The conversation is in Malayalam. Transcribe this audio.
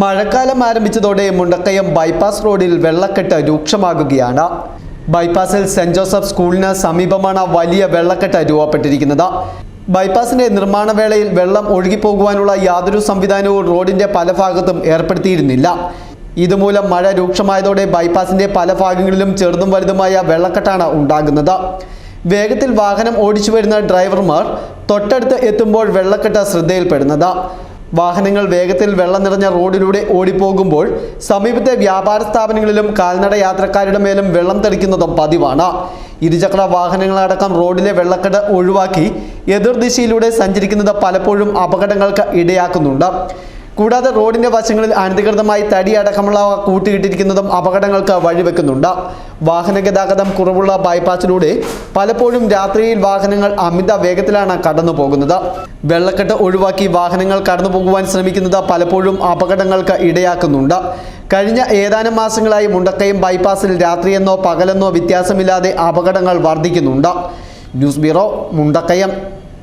മഴക്കാലം ആരംഭിച്ചതോടെ മുണ്ടക്കയം ബൈപ്പാസ് റോഡിൽ വെള്ളക്കെട്ട് രൂക്ഷമാകുകയാണ്. ബൈപ്പാസിൽ സെന്റ് ജോസഫ് സ്കൂളിന് സമീപമാണ് വലിയ വെള്ളക്കെട്ട് രൂപപ്പെട്ടിരിക്കുന്നത്. ബൈപ്പാസിന്റെ നിർമ്മാണ വേളയിൽ വെള്ളം ഒഴുകിപ്പോകുവാനുള്ള യാതൊരു സംവിധാനവും റോഡിന്റെ പല ഭാഗത്തും ഏർപ്പെടുത്തിയിരുന്നില്ല. ഇതുമൂലം മഴ രൂക്ഷമായതോടെ ബൈപ്പാസിന്റെ പല ഭാഗങ്ങളിലും ചെറുതും വലുതുമായ വെള്ളക്കെട്ടാണ് ഉണ്ടാകുന്നത്. വേഗത്തിൽ വാഹനം ഓടിച്ചു വരുന്ന ഡ്രൈവർമാർ തൊട്ടടുത്ത് എത്തുമ്പോൾ വെള്ളക്കെട്ട് ശ്രദ്ധയിൽപ്പെടുന്നത്. വാഹനങ്ങൾ വേഗത്തിൽ വെള്ളം നിറഞ്ഞ റോഡിലൂടെ ഓടിപ്പോകുമ്പോൾ സമീപത്തെ വ്യാപാര സ്ഥാപനങ്ങളിലും കാൽനട യാത്രക്കാരുടെ മേലും വെള്ളം തെറിക്കുന്നതും പതിവാണ്. ഇരുചക്ര വാഹനങ്ങളടക്കം റോഡിലെ വെള്ളക്കെട്ട് ഒഴിവാക്കി എതിർദിശയിലൂടെ സഞ്ചരിക്കുന്നത് പലപ്പോഴും അപകടങ്ങൾക്ക് ഇടയാക്കുന്നുണ്ട്. കൂടാതെ റോഡിന്റെ വശങ്ങളിൽ അനധികൃതമായി തടി അടക്കമുള്ള കൂട്ടിയിട്ടിരിക്കുന്നതും അപകടങ്ങൾക്ക് വഴിവെക്കുന്നുണ്ട്. വാഹന ഗതാഗതം കുറവുള്ള ബൈപ്പാസിലൂടെ പലപ്പോഴും രാത്രിയിൽ വാഹനങ്ങൾ അമിത വേഗത്തിലാണ് കടന്നു പോകുന്നത് വെള്ളക്കെട്ട് ഒഴിവാക്കി വാഹനങ്ങൾ കടന്നു പോകുവാൻ ശ്രമിക്കുന്നത് പലപ്പോഴും അപകടങ്ങൾക്ക് ഇടയാക്കുന്നുണ്ട്. കഴിഞ്ഞ ഏതാനും മാസങ്ങളായി മുണ്ടക്കയം ബൈപ്പാസിൽ രാത്രിയെന്നോ പകലെന്നോ വ്യത്യാസമില്ലാതെ അപകടങ്ങൾ വർദ്ധിക്കുന്നുണ്ട്. News bureau Mundakayam.